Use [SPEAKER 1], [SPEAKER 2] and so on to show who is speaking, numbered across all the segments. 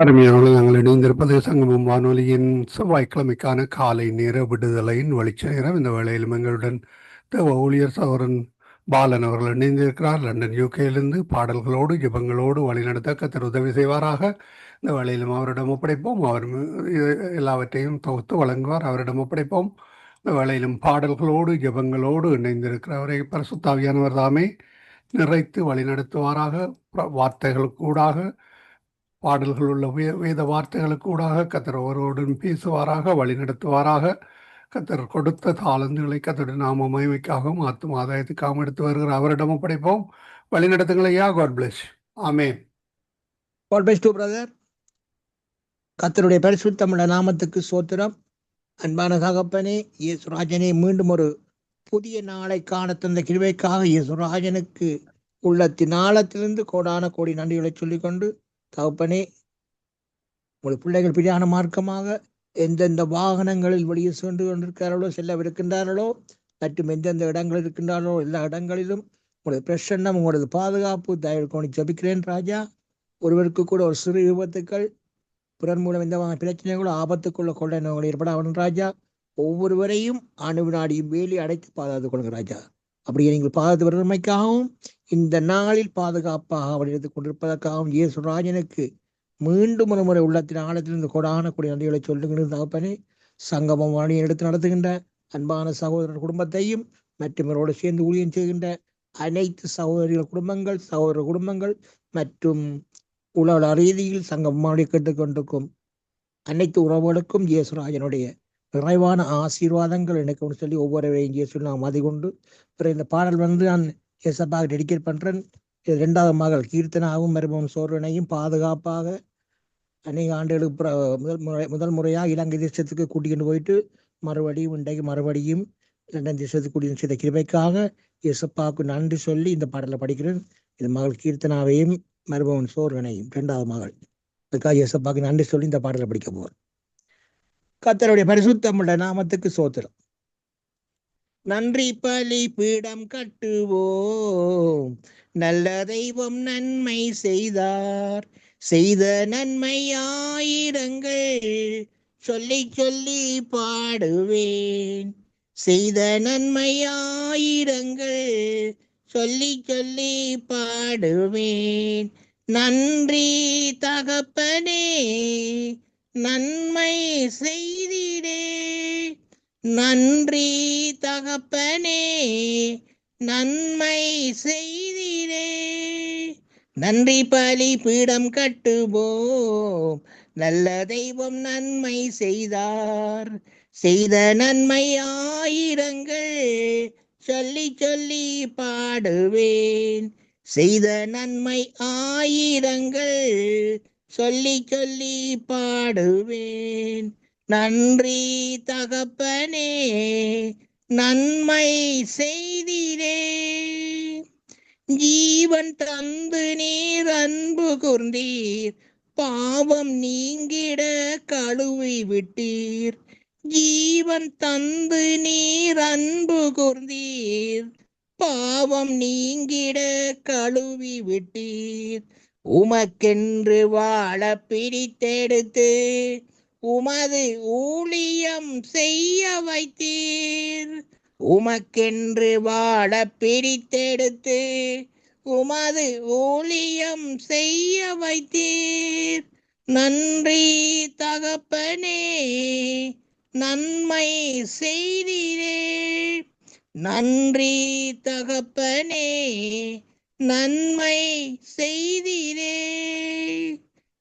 [SPEAKER 1] அருமையானவர்கள் நாங்கள் இணைந்திருப்பது சங்கமம் வானொலியின் செவ்வாய்க்கிழமைக்கான காலை நேர விடுதலையின் வெளிச்ச நேரம் இந்த வேளையிலும் எங்களுடன் தேவ ஊழியர் சகோதரன் பாலன் அவர்கள் இணைந்திருக்கிறார். லண்டன் யூகேயிலிருந்து பாடல்களோடு ஜெபங்களோடு வழிநடத்த கத்தர் உதவி செய்வாராக. இந்த வேளையிலும் அவரிடம் ஒப்படைப்போம். அவர் எல்லாவற்றையும் தொகுத்து வழங்குவார். அவரிடம் ஒப்படைப்போம். இந்த வேளையிலும் பாடல்களோடு ஜெபங்களோடு இணைந்திருக்கிறவரை பரிசுத்தாவியானவர் தாமே நிறைத்து வழிநடத்துவாராக ப- வார்த்தைகளுக்கூடாக பாடல்கள் உள்ள வே- வேத வார்த்தைகளுக்கு ஊடாக கத்தர் ஒருவருடன் பேசுவாராக வழிநடத்துவாராக கத்தர் கொடுத்த தாளந்துகளை கத்தருடைய நாம மகிமைக்காகவும் ஆத்தும் ஆதாயத்துக்காகவும் எடுத்து வருகிற அவரிடம் ஒப்படைப்போம் வழிநடத்துங்களையா God bless amen
[SPEAKER 2] God bless to brother கத்தருடைய பரிசுத்தமிழ நாமத்துக்கு சோத்திரம். அன்பான தகப்பனே இயேசுராஜனே மீண்டும் ஒரு புதிய நாளை காண தந்த கிருவைக்காக இயேசுராஜனுக்கு உள்ள தினாலத்திலிருந்து கோடான கோடி நன்றிகளை சொல்லிக்கொண்டு தகப்பனே உங்கள் பிள்ளைகள் பிரியான மார்க்கமாக எந்தெந்த வாகனங்களில் வெளியே சென்று கொண்டிருக்கிறார்களோ செல்லவிருக்கின்றார்களோ மற்றும் எந்தெந்த இடங்களில் இருக்கின்றார்களோ எல்லா இடங்களிலும் உங்களது பிரசன்னம் உங்களது பாதுகாப்பு தயவு கோணி ஜபிக்கிறேன் ராஜா. ஒருவருக்கு கூட ஒரு சிறு விபத்துக்கள் பிறர் மூலம் எந்த வகையான பிரச்சனைகளோ ஆபத்துக்குள்ள கொள்ள நோய்கள் ஏற்பட அவன் ராஜா. ஒவ்வொருவரையும் அணுவினாடியும் வேலி அடைத்து பாதுகாத்துக் கொள்ளுங்க ராஜா. அப்படியே நீங்கள் பாதத்து வறுமைக்காகவும் இந்த நாளில் பாதுகாப்பாக அவள் எடுத்துக் கொண்டிருப்பதற்காகவும் இயேசு ராஜனுக்கு மீண்டும் ஒரு முறை உள்ளத்தின் ஆழத்திலிருந்து கொடான கூடிய நன்றிகளை சொல்லுகின்ற தகப்பனே சங்கமம் வாணியை எடுத்து நடத்துகின்ற அன்பான சகோதரர் குடும்பத்தையும் மற்றவரோடு சேர்ந்து ஊழியம் செய்கின்ற அனைத்து சகோதரிகள் குடும்பங்கள் சகோதர குடும்பங்கள் மற்றும் உலக ரீதியில் சங்கமாடி கேட்டுக்கொண்டிருக்கும் அனைத்து உறவுகளுக்கும் இயேசுராஜனுடைய நிறைவான ஆசீர்வாதங்கள் எனக்குன்னு சொல்லி ஒவ்வொருவரையும் சொல்லி நான் மதி கொண்டு பிறகு இந்த பாடல் வந்து நான் எசப்பாக டெடிகேட் பண்றேன். இது இரண்டாவது மகள் கீர்த்தனாவும் மருமகன் சோர்வனையும் பாதுகாப்பாக அநேக ஆண்டுகளுக்கு பிற- முதல் முறை முதல் முறையாக இலங்கை தேசத்துக்கு கூட்டிகிட்டு போயிட்டு மறுபடியும் இன்றைக்கு மறுபடியும் லண்டன் தேசத்துக்கு கூட்டிகிட்டு செய்த கிருபைக்காக எசப்பாவுக்கு நன்றி சொல்லி இந்த பாடலை படிக்கிறேன். இந்த மகள் கீர்த்தனாவையும் மருமகன் சோர்வனையும் இரண்டாவது மகள் அதுக்காக எசப்பாவுக்கு நன்றி சொல்லி இந்த பாடலை படிக்க போறேன். கத்தருடைய பரிசுத்தமுள்ள நாமத்துக்கு சோத்திரம். நன்றி பலி பீடம் கட்டுவோம். நல்ல தெய்வம் நன்மை செய்தார். செய்த நன்மை ஆயிரங்கள் சொல்லி சொல்லி பாடுவேன். செய்த நன்மை ஆயிரங்கள் சொல்லி சொல்லி பாடுவேன். நன்றி தகப்பனே நன்மை செய்திடே. நன்றி தகப்பனே. நன்மை செய்திடே. நன்றி பலி பீடம் கட்டுவோம். நல்ல தெய்வம் நன்மை செய்தார். செய்த நன்மை ஆயிரங்கள் சொல்லி சொல்லி பாடுவேன். செய்த நன்மை ஆயிரங்கள் சொல்லி சொல்லி பாடுவேன். நன்றி தகப்பனே நன்மை செய்திரே. ஜீவன் தந்து நீர் அன்பு கூர்ந்தீர். பாவம் நீங்கிட கழுவி விட்டீர். ஜீவன் தந்து நீர் அன்பு கூர்ந்தீர். பாவம் நீங்கிட கழுவி விட்டீர். உமக்கென்று வாழ பிரித்தெடுத்து உமது ஊழியம் செய்ய வைத்தீர். உமக்கென்று வாழ பிரித்தெடுத்து உமது ஊழியம் செய்ய வைத்தீர். நன்றி தகப்பனே நன்மை செய்தீரே. நன்றி தகப்பனே நன்மை செய்தீரே.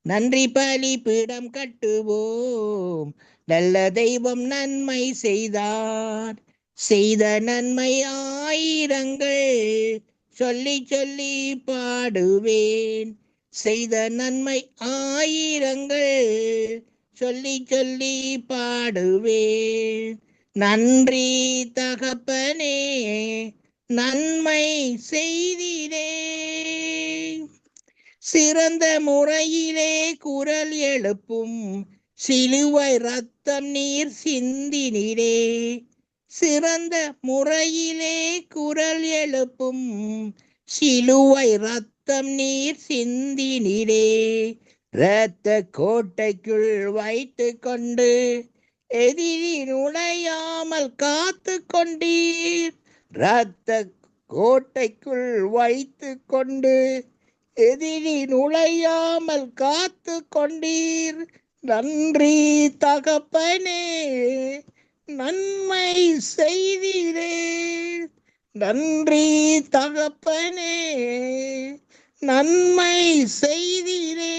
[SPEAKER 2] நன்றி பலி பீடம் கட்டுவோம். நல்ல தெய்வம் நன்மை செய்தார். செய்த நன்மை ஆயிரங்கள் சொல்லி சொல்லி பாடுவேன். செய்த நன்மை ஆயிரங்கள் சொல்லி சொல்லி பாடுவேன். நன்றி தகப்பனே. நன்மை செய்திரே சிறந்த முறையிலே குரல் எழுப்பும் சிலுவை ரத்தம் நீர் சிந்தினிரே சிறந்த முறையிலே குரல் எழுப்பும் சிலுவை ரத்தம் நீர் சிந்தினிரே இரத்த கோட்டைக்குள் வைத்து கொண்டு எதிரி நுழையாமல் காத்து கொண்டீர் இரத்த கோட்டைக்குள் வைத்து கொண்டு எதிரி நுழையாமல் காத்து கொண்டீர் நன்றி தகப்பனே நன்மை செய்தீரே. நன்றி தகப்பனே நன்மை செய்தீரே.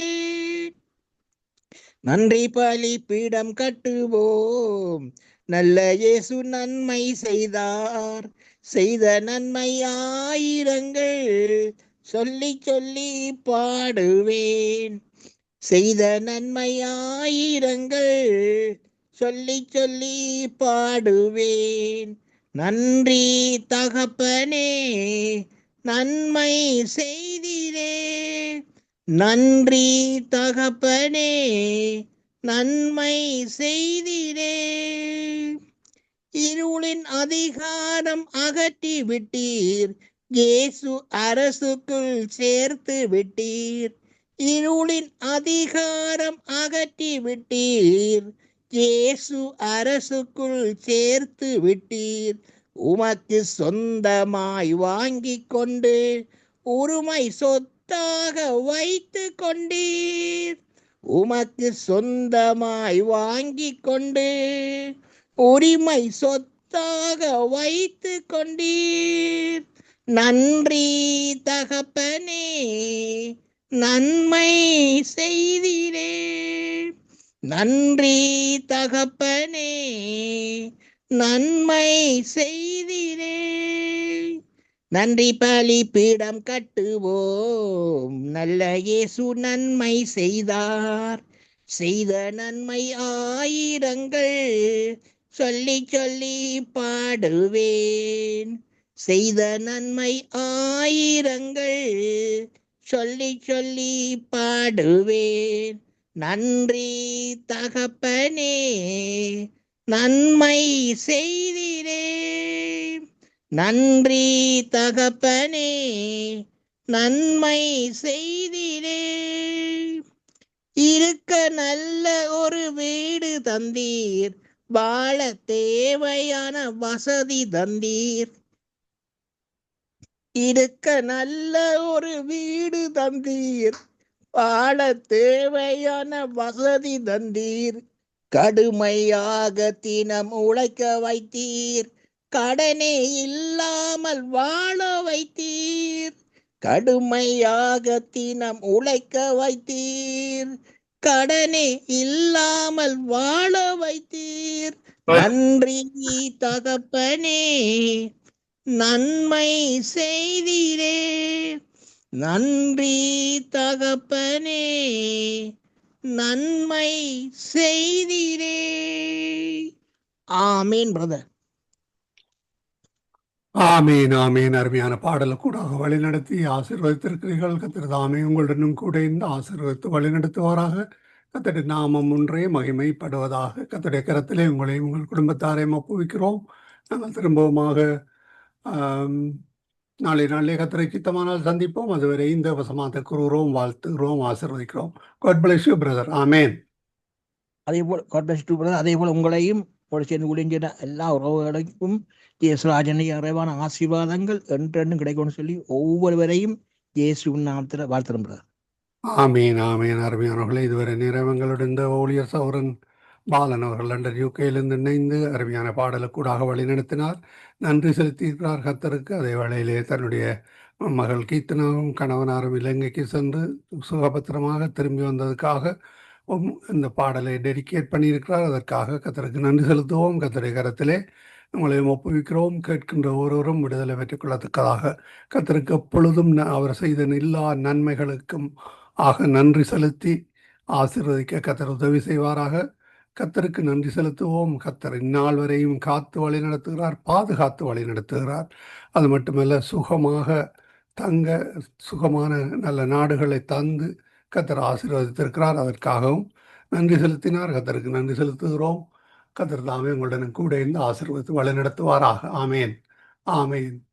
[SPEAKER 2] நன்றி பலி பீடம் கட்டுவோம். நல்ல இயேசு நன்மை செய்தார். செய்த நன்மை ஆயிரங்கள் சொல்லி சொல்லி பாடுவேன். செய்த நன்மை ஆயிரங்கள் சொல்லி சொல்லி பாடுவேன். நன்றி தகப்பனே நன்மை செய்தீரே. நன்றி தகப்பனே நன்மை செய்தீரே. இருளின் அதிகாரம் அகற்றி விட்டீர். இயேசு அரசுக்குள் சேர்த்து விட்டீர். இருளின் அதிகாரம் அகற்றி விட்டீர். இயேசு அரசுக்குள் சேர்த்து விட்டீர். உமக்கு சொந்தமாய் வாங்கி கொண்டு உரிமை சொத்தாக வைத்து கொண்டீர். உமக்கு சொந்தமாய் வாங்கி கொண்டு உரிமை சொத்தாக வைத்து கொண்டீர். நன்றி தகப்பனே நன்மை செய்தீரே. நன்றி தகப்பனே நன்மை செய்தீரே. நன்றி பலி பீடம் கட்டுவோம். நல்ல இயேசு நன்மை செய்தார். செய்த நன்மை ஆயிரங்கள். சொல்லி சொல்லி பாடுவேன். செய்த நன்மை ஆயிரங்கள் சொல்லி சொல்லி பாடுவேன். நன்றி தகப்பனே நன்மை செய்திரே. நன்றி தகப்பனே நன்மை செய்திரே. இருக்க நல்ல ஒரு வீடு தந்தீர். வாழ தேவையான வசதி தந்தீர். இருக்க நல்ல ஒரு வீடு தந்தீர். வாழ தேவையான வசதி தந்தீர். கடுமையாக தினம் உழைக்க வைத்தீர். கடனே இல்லாமல் வாழ வைத்தீர். கடுமையாக தினம் உழைக்க வைத்தீர். கடனே இல்லாமல் வாழ வைத்தீர். நன்றி தகப்பனே நன்மை செய்தீரே. நன்றி தகப்பனே நன்மை செய்தீரே. ஆமீன் பிரதர்
[SPEAKER 1] ஆமீன் ஆமீன். அருமையான பாடலை கூட வழிநடத்தி ஆசீர்வதித்திருக்கிறீர்கள். கத்திர தாமே உங்களுடனும் கூட இந்த ஆசீர்வதித்து வழிநடத்துவாராக. கத்தடி நாமம் ஒன்றே மகிமைப்படுவதாக கத்தடைய கரத்திலே உங்களையும் உங்கள் குடும்பத்தாரையும் ஒப்புவிக்கிறோம். நாங்கள் திரும்பவுமாக நாளை நாளே கத்திரை சித்தமானால் சந்திப்போம். அதுவரை இந்த வசமாக கூறுகிறோம் வாழ்த்துகிறோம் ஆசீர்வதிக்கிறோம். God bless you brother amen
[SPEAKER 2] அதே போல் காட் பிளஸ் யூ பிரதர் அதே போல் உங்களையும் சேர்ந்து உழிஞ்சின எல்லா உறவுகளுக்கும் இயேசுராஜனை இறைவான ஆசீர்வாதங்கள் என்றென்றும் கிடைக்கும்னு சொல்லி ஒவ்வொருவரையும் இயேசு நாமத்தில் வாழ்த்துறோம் brother.
[SPEAKER 1] ஆமீன். ஆமீன் அருமையானவர்களே இதுவரை நிறைவங்களுடன் இந்த ஊழியர் சௌரன் பாலன் அவர்கள் லண்டன் யூகேயிலிருந்து இணைந்து அருமையான பாடலை கூடாக வழிநடத்தினார் நன்றி செலுத்தியிருக்கிறார் கத்தருக்கு அதே வேளையிலே தன்னுடைய மகள் கீர்த்தனாவும் கணவனாரும் இலங்கைக்கு சென்று சுகபத்திரமாக திரும்பி வந்ததுக்காக இந்த பாடலை டெடிகேட் பண்ணியிருக்கிறார். அதற்காக கத்தருக்கு நன்றி செலுத்துவோம். கத்தருடைய கரத்திலே உங்களை ஒப்புவிக்கிறோம் கேட்கின்ற ஒருவரும் விடுதலை பெற்றுக் கொள்ளத்தக்கதாக கத்தருக்கு எப்பொழுதும் ந- அவர் செய்த எல்லா நன்மைகளுக்கும் ஆக நன்றி செலுத்தி ஆசீர்வதிக்க கத்தர் உதவி செய்வாராக. கத்தருக்கு நன்றி செலுத்துவோம். கத்தர் இந்நாள் வரையும் காத்து வழி நடத்துகிறார் பாதுகாத்து வழி நடத்துகிறார். அது மட்டுமல்ல சுகமாக தங்க சுகமான நல்ல நாடுகளை தந்து கத்தர் ஆசீர்வதித்திருக்கிறார். அதற்காகவும் நன்றி செலுத்தினார். கத்தருக்கு நன்றி செலுத்துகிறோம். கதிர்தாமே உங்களுடன் கூட இருந்து ஆசிர்வதித்து வழிநடத்துவாராக. ஆமேன். ஆமேன்.